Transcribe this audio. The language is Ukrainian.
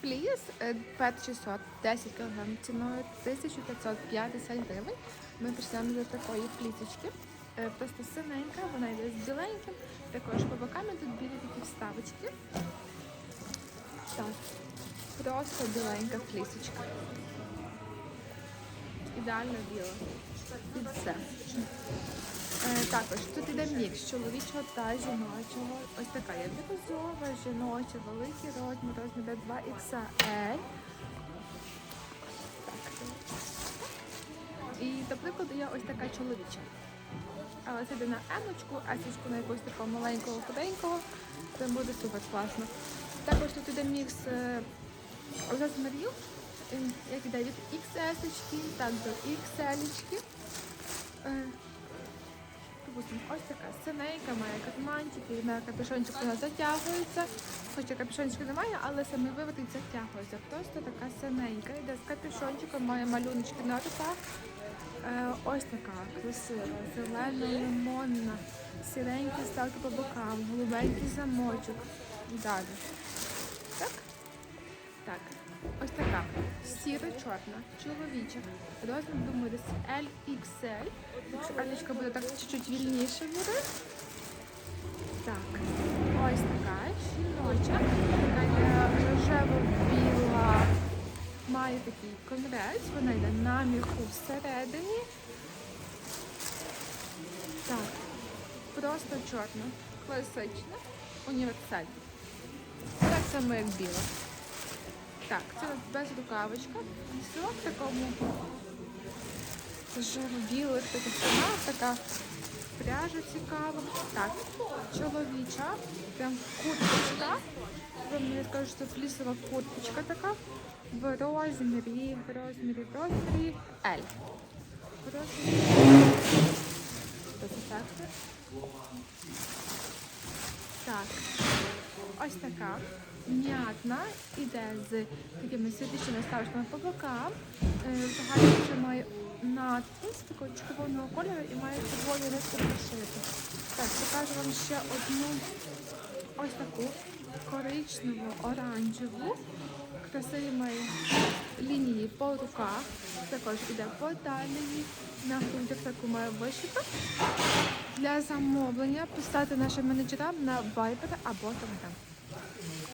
Фліс сорт 10 кг ціною 1550 гривень. Ми почнемо з такої флісочки. Е, Просто синенька, вона йде з біленьким. Також по бокам тут білі такі вставочки. Так, просто біленька флісочка. Ідеально біла. І все. Е, також тут іде мікс чоловічого та жіночого. Ось така є бірозова, жіноча, великий розмір, розмір 2 XL. І, до прикладу, є ось така чоловіча. Але це йде на емочку, есочку на якогось такого маленького худенького. Це буде супер класно. Також тут іде мікс е, розмірів, е, як іде від XS, так до XL. Е, Допустим, ось така синенька, має катманчики, на капюшончик вона затягується. Хоча капюшончика немає, але саме виворіт затягується. Просто така синенька. Йде з капюшончиком, має малюночки на руках. Е, ось така красива, зелена, лимонна, сіренькі ставки по бокам, голубенький замочок. Далі. Так? Так. Ось така. Сіро-чорна, чоловіча. Розмір, думаю, LXL. Якщо Алічка буде так чуть-чуть вільніше буде. Так. Ось така жіноча. Рожево-біла. Має такий конрець. Вона йде на міху всередині. Так. Просто чорна. Класична. Універсальна. Так само, як біла. Так, це без рукавичка. Все в такому жиро-білих таких тонах, така пряжа цікава. Так, чоловіча, прям курточка. Мені скажуть, що флісова курточка така. В розмірі, в розмірі, в розмірі L. В розмірі. Це так? Так. Ось така м'ятна, іде з такими світичними ставочками по бокам. Е, Взагалі вже має надпис такого червоного кольору і має червоні риски прошити. Так, покажу вам ще одну ось таку коричневу оранжеву. Красиві має лінії по руках. Також іде по талії. На грудях таку має вишиту. Для замовлення писати нашим менеджерам на Viber або Telegram.